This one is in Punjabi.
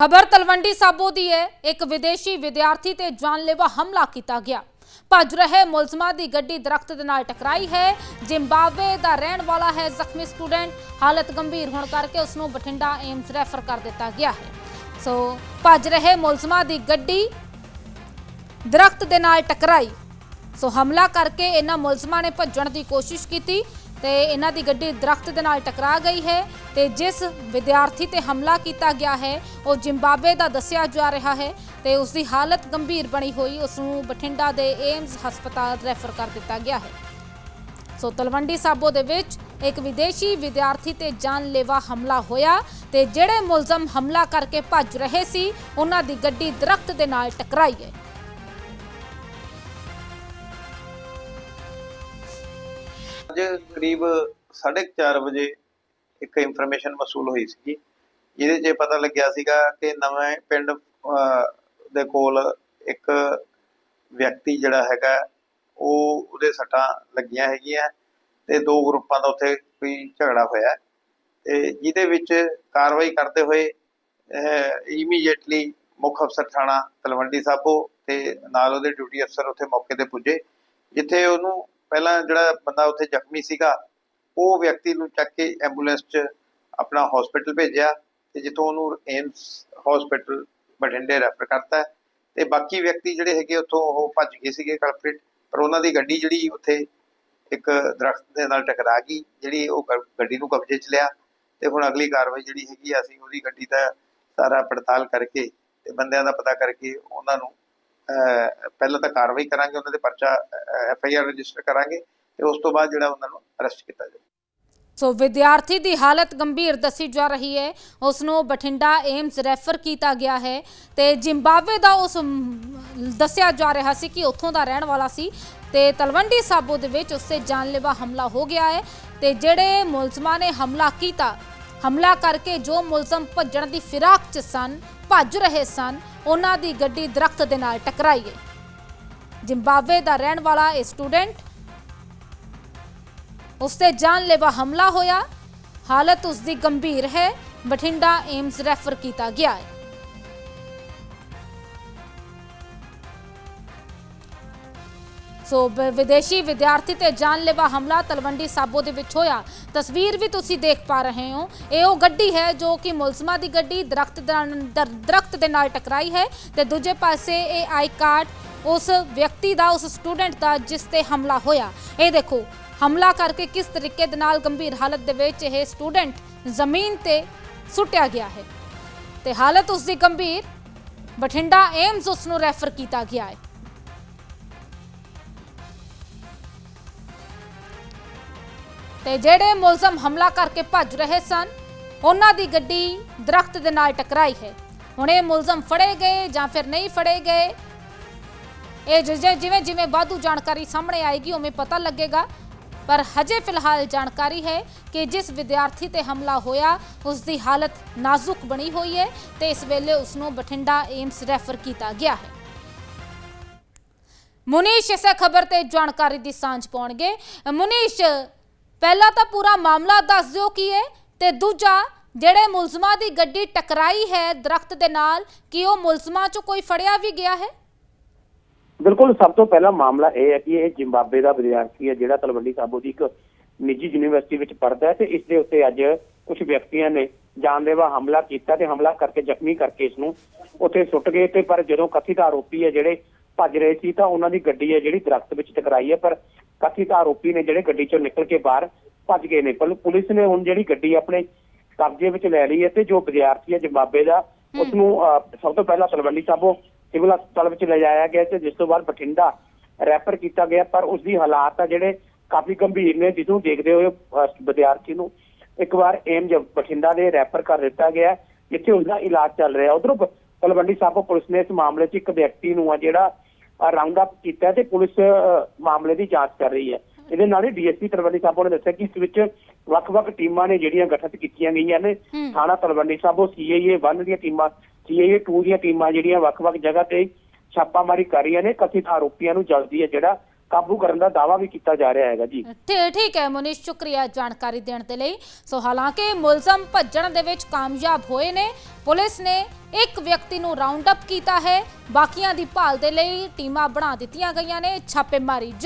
ਖਬਰ ਤਲਵੰਡੀ ਸਾਬੋ ਦੀ ਹੈ। ਇੱਕ ਵਿਦੇਸ਼ੀ ਵਿਦਿਆਰਥੀ ਤੇ ਜਾਨਲੇਵਾ ਹਮਲਾ ਕੀਤਾ ਗਿਆ। ਭੱਜ ਰਹੇ ਮੁਲਜ਼ਮਾਂ ਦੀ ਗੱਡੀ ਦਰਖਤ ਦੇ ਨਾਲ ਟਕਰਾਈ ਹੈ। ਜ਼ਿੰਬਾਬਵੇ ਦਾ ਰਹਿਣ ਵਾਲਾ ਹੈ ਜ਼ਖਮੀ ਸਟੂਡੈਂਟ। ਹਾਲਤ ਗੰਭੀਰ ਹੋਣ ਕਰਕੇ ਉਸ ਨੂੰ ਬਠਿੰਡਾ ਏਮਸ ਰੈਫਰ ਕਰ ਦਿੱਤਾ ਗਿਆ ਹੈ। ਸੋ, ਭੱਜ ਰਹੇ ਮੁਲਜ਼ਮਾਂ ਦੀ ਗੱਡੀ ਦਰਖਤ ਦੇ ਨਾਲ ਟਕਰਾਈ। ਸੋ, ਹਮਲਾ ਕਰਕੇ ਇਹਨਾਂ ਮੁਲਜ਼ਮਾਂ ਨੇ ਭੱਜਣ ਦੀ ਕੋਸ਼ਿਸ਼ ਕੀਤੀ। ਤੇ ਇਹਨਾਂ ਦੀ ਗੱਡੀ ਦਰਖਤ ਦੇ ਨਾਲ ਟਕਰਾ ਗਈ ਹੈ ਤੇ ਜਿਸ ਵਿਦਿਆਰਥੀ ਤੇ ਹਮਲਾ ਕੀਤਾ ਗਿਆ ਹੈ, ਉਹ ਜ਼ਿੰਬਾਬਵੇ ਦਾ ਦੱਸਿਆ ਜਾ ਰਿਹਾ ਹੈ ਤੇ ਉਸ ਦੀ ਹਾਲਤ ਗੰਭੀਰ ਬਣੀ ਹੋਈ ਉਸ ਨੂੰ ਬਠਿੰਡਾ ਦੇ ਏਮਜ਼ ਹਸਪਤਾਲ ਰੈਫਰ ਕਰ ਦਿੱਤਾ ਗਿਆ ਹੈ। ਸੋ ਤਲਵੰਡੀ ਸਾਬੋ ਦੇ ਵਿੱਚ ਇੱਕ ਵਿਦੇਸ਼ੀ ਵਿਦਿਆਰਥੀ ਤੇ ਜਾਨਲੇਵਾ ਹਮਲਾ ਹੋਇਆ ਤੇ ਜਿਹੜੇ ਮੁਲਜ਼ਮ ਹਮਲਾ ਕਰਕੇ ਭੱਜ ਰਹੇ ਸੀ, ਉਹਨਾਂ ਦੀ ਗੱਡੀ ਦਰਖਤ ਦੇ ਨਾਲ ਟਕਰਾਈ ਹੈ। ਅੱਜ ਕਰੀਬ 4:30 ਵਜੇ ਇੱਕ ਇਨਫੋਰਮੇਸ਼ਨ ਮਸੂਲ ਹੋਈ ਸੀ ਜਿਹਦੇ 'ਚ ਪਤਾ ਲੱਗਿਆ ਸੀਗਾ ਕਿ ਨਵੇਂ ਪਿੰਡ ਦੇ ਕੋਲ ਇੱਕ ਵਿਅਕਤੀ ਜਿਹੜਾ ਹੈਗਾ, ਉਹ ਉਹਦੇ ਸੱਟਾਂ ਲੱਗੀਆਂ ਹੈਗੀਆਂ ਤੇ ਦੋ ਗਰੁੱਪਾਂ ਦਾ ਉੱਥੇ ਕੋਈ ਝਗੜਾ ਹੋਇਆ। ਤੇ ਜਿਹਦੇ ਵਿੱਚ ਕਾਰਵਾਈ ਕਰਦੇ ਹੋਏ ਇਮੀਡੀਏਟਲੀ ਮੁੱਖ ਅਫਸਰ ਥਾਣਾ ਤਲਵੰਡੀ ਸਾਬੋ ਤੇ ਨਾਲ ਉਹਦੇ ਡਿਊਟੀ ਅਫਸਰ ਉੱਥੇ ਮੌਕੇ ਤੇ ਪੁੱਜੇ, ਜਿੱਥੇ ਉਹਨੂੰ ਪਹਿਲਾਂ ਜਿਹੜਾ ਬੰਦਾ ਉੱਥੇ ਜ਼ਖਮੀ ਸੀਗਾ, ਉਹ ਵਿਅਕਤੀ ਨੂੰ ਚੱਕ ਕੇ ਐਂਬੂਲੈਂਸ 'ਚ ਆਪਣਾ ਹਸਪੀਟਲ ਭੇਜਿਆ ਤੇ ਜਿੱਥੋਂ ਉਹਨੂੰ ਏਮਸ ਹਸਪੀਟਲ ਬਠਿੰਡੇ ਰੈਫਰ ਕਰਤਾ। ਤੇ ਬਾਕੀ ਵਿਅਕਤੀ ਜਿਹੜੇ ਹੈਗੇ ਉੱਥੋਂ ਉਹ ਭੱਜ ਗਏ ਸੀਗੇ ਕਲਪ੍ਰਿਟ ਪਰ ਉਹਨਾਂ ਦੀ ਗੱਡੀ ਜਿਹੜੀ ਉੱਥੇ ਇੱਕ ਦਰਖਤ ਦੇ ਨਾਲ ਟਕਰਾ ਗਈ, ਜਿਹੜੀ ਉਹ ਗੱਡੀ ਨੂੰ ਕਬਜ਼ੇ 'ਚ ਲਿਆ ਤੇ ਹੁਣ ਅਗਲੀ ਕਾਰਵਾਈ ਜਿਹੜੀ ਹੈਗੀ ਅਸੀਂ ਉਹਦੀ ਗੱਡੀ ਦਾ ਸਾਰਾ ਪੜਤਾਲ ਕਰਕੇ ਤੇ ਬੰਦਿਆਂ ਦਾ ਪਤਾ ਕਰਕੇ ਉਹਨਾਂ ਨੂੰ ਪਹਿਲਾਂ ਤਾਂ ਕਾਰਵਾਈ ਕਰਾਂਗੇ, ਉਹਨਾਂ ਦੇ ਪਰਚਾ ਐਫ ਆਈ ਆਰ ਰਜਿਸਟਰ ਕਰਾਂਗੇ ਤੇ ਉਸ ਤੋਂ ਬਾਅਦ ਜਿਹੜਾ ਉਹਨਾਂ ਨੂੰ ਅਰੈਸਟ ਕੀਤਾ ਜਾਵੇ। ਸੋ ਵਿਦਿਆਰਥੀ ਦੀ ਹਾਲਤ ਗੰਭੀਰ ਦੱਸੀ ਜਾ ਰਹੀ ਹੈ। ਉਸ ਨੂੰ ਬਠਿੰਡਾ ਏਮਸ ਰੈਫਰ ਕੀਤਾ ਗਿਆ ਹੈ ਤੇ ਜ਼ਿੰਬਾਬਵੇ ਦਾ ਉਸ ਦੱਸਿਆ ਜਾ ਰਿਹਾ ਸੀ ਕਿ ਉੱਥੋਂ ਦਾ ਰਹਿਣ ਵਾਲਾ ਸੀ ਤੇ ਤਲਵੰਡੀ ਸਾਬੋ ਦੇ ਵਿੱਚ ਉਸ ਤੇ ਜਾਨਲੇਵਾ ਹਮਲਾ ਹੋ ਗਿਆ ਹੈ ਤੇ ਜਿਹੜੇ ਮੁਲਜ਼ਮਾਂ ਨੇ ਹਮਲਾ ਕੀਤਾ ਹਮਲਾ ਕਰਕੇ ਜੋ ਮੁਲਜ਼ਮ ਭੱਜਣ ਦੀ ਫਿਰਾਕ 'ਚ ਸਨ, ਭੱਜ ਰਹੇ ਸਨ, ਉਹਨਾਂ ਦੀ ਗੱਡੀ ਦਰਖਤ ਦੇ ਨਾਲ ਟਕਰਾਈ ਹੈ ਜ਼ਿੰਬਾਬਵੇ ਦਾ ਰਹਿਣ ਵਾਲਾ ਇਹ ਸਟੂਡੈਂਟ ਉਸ ਤੇ ਜਾਨਲੇਵਾ ਹਮਲਾ ਹੋਇਆ। ਹਾਲਤ ਉਸ ਦੀ ਗੰਭੀਰ ਹੈ। ਬਠਿੰਡਾ ਏਮਸ ਰੈਫਰ ਕੀਤਾ ਗਿਆ ਹੈ। ਸੋ ਬ- ਵਿਦੇਸ਼ੀ ਵਿਦਿਆਰਥੀ ਤੇ ਜਾਨਲੇਵਾ ਹਮਲਾ ਤਲਵੰਡੀ ਸਾਬੋ ਦੇ ਵਿੱਚ ਹੋਇਆ। ਤਸਵੀਰ ਵੀ ਤੁਸੀਂ ਦੇਖ ਪਾ ਰਹੇ ਹੋ। ਇਹ ਉਹ ਗੱਡੀ ਹੈ ਜੋ ਕਿ ਮੁਲਜ਼ਮਾਂ ਦੀ ਗੱਡੀ ਦਰਖਤ ਦੇ ਦਰਖਤ ਦੇ ਨਾਲ ਟਕਰਾਈ ਹੈ ਤੇ ਦੂਜੇ ਪਾਸੇ ਇਹ ਆਈ ਕਾਰਡ ਉਸ ਵਿਅਕਤੀ ਦਾ, ਉਸ ਸਟੂਡੈਂਟ ਦਾ ਜਿਸ ਤੇ ਹਮਲਾ ਹੋਇਆ। ਇਹ ਦੇਖੋ, ਹਮਲਾ ਕਰਕੇ ਕਿਸ ਤਰੀਕੇ ਦੇ ਨਾਲ ਗੰਭੀਰ ਹਾਲਤ ਦੇ ਵਿੱਚ ਇਹ ਸਟੂਡੈਂਟ ਜ਼ਮੀਨ ਤੇ ਸੁੱਟਿਆ ਗਿਆ ਹੈ। ਤੇ ਹਾਲਤ ਉਸ ਦੀ ਗੰਭੀਰ। ਬਠਿੰਡਾ ਏਮਸ ਉਸ ਨੂੰ ਰੈਫਰ ਕੀਤਾ ਗਿਆ ਹੈ। ਤੇ ਜਿਹੜੇ ਮੁਲਜ਼ਮ ਹਮਲਾ ਕਰਕੇ ਭੱਜ ਰਹੇ ਸਨ, ਉਹਨਾਂ ਦੀ ਗੱਡੀ ਦਰਖਤ ਦੇ ਨਾਲ ਟਕਰਾਈ ਹੈ। ਹੁਣ ਇਹ ਮੁਲਜ਼ਮ ਫੜੇ ਗਏ ਜਾਂ ਫਿਰ ਨਹੀਂ ਫੜੇ ਗਏ, ਇਹ ਜਿਵੇਂ ਜਿਵੇਂ ਵਾਧੂ ਜਾਣਕਾਰੀ ਸਾਹਮਣੇ ਆਏਗੀ, ਉਵੇਂ ਪਤਾ ਲੱਗੇਗਾ। ਪਰ ਹਜੇ ਫਿਲਹਾਲ ਜਾਣਕਾਰੀ ਹੈ ਕਿ ਜਿਸ ਵਿਦਿਆਰਥੀ ਤੇ ਹਮਲਾ ਹੋਇਆ, ਉਸ ਦੀ ਹਾਲਤ ਨਾਜ਼ੁਕ ਬਣੀ ਹੋਈ ਹੈ ਤੇ ਇਸ ਵੇਲੇ ਉਸ ਨੂੰ ਬਠਿੰਡਾ ਏਮਸ ਰੈਫਰ ਕੀਤਾ ਗਿਆ ਹੈ। ਮੁਨੀਸ਼, ਇਸ ਖਬਰ ਤੇ ਜਾਣਕਾਰੀ ਦੀ ਸਾਂਝ ਪਾਉਣਗੇ। ਮੁਨੀਸ਼ ਪਹਿਲਾਂ ਤਾਂ ਪੂਰਾ ਮਾਮਲਾ ਦੱਸ ਦਿਓ ਕੀ ਹੈ ਤੇ ਦੂਜਾ, ਜਿਹੜੇ ਮੁਲਜ਼ਮਾਂ ਦੀ ਗੱਡੀ ਟਕਰਾਈ ਹੈ ਦਰਖਤ ਦੇ ਨਾਲ, ਕੀ ਉਹ ਮੁਲਜ਼ਮਾਂ ਚੋਂ ਕੋਈ ਫੜਿਆ ਵੀ ਗਿਆ ਹੈ? ਬਿਲਕੁਲ, ਸਭ ਤੋਂ ਪਹਿਲਾ ਮਾਮਲਾ ਇਹ ਹੈ ਕਿ ਇਹ ਜ਼ਿੰਬਾਬਵੇ ਦਾ ਵਿਦਿਆਰਥੀ ਹੈ, ਜਿਹੜਾ ਤਲਵੰਡੀ ਸਾਬੋ ਦੀ ਇੱਕ ਨਿੱਜੀ ਯੂਨੀਵਰਸਿਟੀ ਵਿੱਚ ਪੜ੍ਹਦਾ ਹੈ ਤੇ ਇਸ ਦੇ ਉੱਤੇ ਅੱਜ ਕੁਝ ਵਿਅਕਤੀਆਂ ਨੇ ਜਾਨਲੇਵਾ ਹਮਲਾ ਕੀਤਾ ਤੇ ਹਮਲਾ ਕਰਕੇ ਜ਼ਖਮੀ ਕਰਕੇ ਇਸ ਨੂੰ ਉੱਥੇ ਸੁੱਟ ਗਏ ਤੇ ਪਰ ਜਦੋਂ ਕਥਿਤ ਆਰੋਪੀ ਹੈ ਜਿਹੜੇ ਭੱਜ ਰਹੇ ਸੀ ਤਾਂ ਉਹਨਾਂ ਦੀ ਗੱਡੀ ਹੈ ਜਿਹੜੀ ਦਰਖਤ ਵਿੱਚ ਟਕਰਾਈ ਹੈ, ਪਰ ਕਥਿਤ ਆਰੋਪੀ ਨੇ ਜਿਹੜੇ ਗੱਡੀ ਚੋਂ ਨਿਕਲ ਕੇ ਬਾਹਰ ਭੱਜ ਗਏ ਨੇ। ਪਰ ਪੁਲਿਸ ਨੇ ਹੁਣ ਜਿਹੜੀ ਗੱਡੀ ਆਪਣੇ ਕਬਜ਼ੇ ਵਿੱਚ ਲੈ ਲਈ ਹੈ ਤੇ ਜੋ ਵਿਦਿਆਰਥੀ ਹੈ ਜ਼ਿੰਬਾਬਵੇ ਦਾ ਉਸ ਨੂੰ ਸਭ ਤੋਂ ਪਹਿਲਾਂ ਤਲਵੰਡੀ ਸਾਬੋ ਸਿਵਲ ਹਸਪਤਾਲ ਵਿੱਚ ਲਿਜਾਇਆ ਗਿਆ ਤੇ ਜਿਸ ਤੋਂ ਬਾਅਦ ਬਠਿੰਡਾ ਰੈਫਰ ਕੀਤਾ ਗਿਆ। ਪਰ ਉਸ ਦੀ ਹਾਲਾਤ ਆ ਜਿਹੜੇ ਕਾਫੀ ਗੰਭੀਰ ਨੇ ਜਿਸਨੂੰ ਦੇਖਦੇ ਹੋਏ ਵਿਦਿਆਰਥੀ ਨੂੰ ਇੱਕ ਵਾਰ ਏਮਜ ਬਠਿੰਡਾ ਦੇ ਰੈਫਰ ਕਰ ਦਿੱਤਾ ਗਿਆ ਜਿੱਥੇ ਉਸ ਦਾ ਇਲਾਜ ਚੱਲ ਰਿਹਾ। ਉਧਰੋਂ ਤਲਵੰਡੀ ਸਾਬੋ ਪੁਲਿਸ ਨੇ ਇਸ ਮਾਮਲੇ 'ਚ ਇੱਕ ਵਿਅਕਤੀ ਨੂੰ ਆ ਜਿਹੜਾ ਰਾਉਂਡ ਅਪ ਕੀਤਾ ਤੇ ਪੁਲਿਸ ਮਾਮਲੇ ਦੀ ਜਾਂਚ ਕਰ ਰਹੀ ਹੈ। ਇਹਦੇ ਨਾਲ ਹੀ ਡੀਐਸਪੀ ਤਲਵੰਡੀ ਸਾਬੋ ਨੇ ਦੱਸਿਆ ਕਿ ਇਸ ਵਿੱਚ ਵੱਖ-ਵੱਖ ਟੀਮਾਂ ਨੇ ਜਿਹੜੀਆਂ ਗਠਿਤ ਕੀਤੀਆਂ ਗਈਆਂ ਨੇ। ਥਾਣਾ ਤਲਵੰਡੀ ਸਾਬੋ ਸੀਆਈਏ 1 ਦੀਆਂ ਟੀਮਾਂ ਸੀਆਈਏ 2 ਦੀਆਂ ਟੀਮਾਂ ਜਿਹੜੀਆਂ ਵੱਖ-ਵੱਖ ਜਗ੍ਹਾ ਤੇ ਛਾਪਾਮਾਰੀ ਕਰ ਰਹੀਆਂ ਨੇ। ਕਥਿਤ ਆਰੋਪੀਆਂ ਨੂੰ ਜਲਦੀ ਹੈ ਜਿਹੜਾ ਕਾਬੂ ਕਰਨ ਦਾ ਦਾਅਵਾ ਵੀ ਕੀਤਾ ਜਾ ਰਿਹਾ ਹੈਗਾ ਜੀ। ਠੀ- ਠੀਕ ਹੈ ਮੁਨੀਸ਼, ਸ਼ੁਕਰੀਆ ਜਾਣਕਾਰੀ ਦੇਣ ਦੇ ਲਈ। ਸੋ ਹਾਲਾਂਕਿ ਮੁਲਜ਼ਮ ਭੱਜਣ ਦੇ ਵਿੱਚ ਕਾਮਯਾਬ ਹੋਏ ਨੇ। ਪੁਲਿਸ ਨੇ ਇੱਕ ਵਿਅਕਤੀ ਨੂੰ ਰਾਉਂਡ ਅਪ ਕੀਤਾ ਹੈ। ਬਾਕੀਆਂ ਦੀ ਭਾਲ ਦੇ ਲਈ ਟੀਮਾਂ ਬਣਾ ਦਿੱਤੀਆਂ ਗਈਆਂ ਨੇ। ਛਾਪੇਮਾਰੀ ਜਾਰੀ।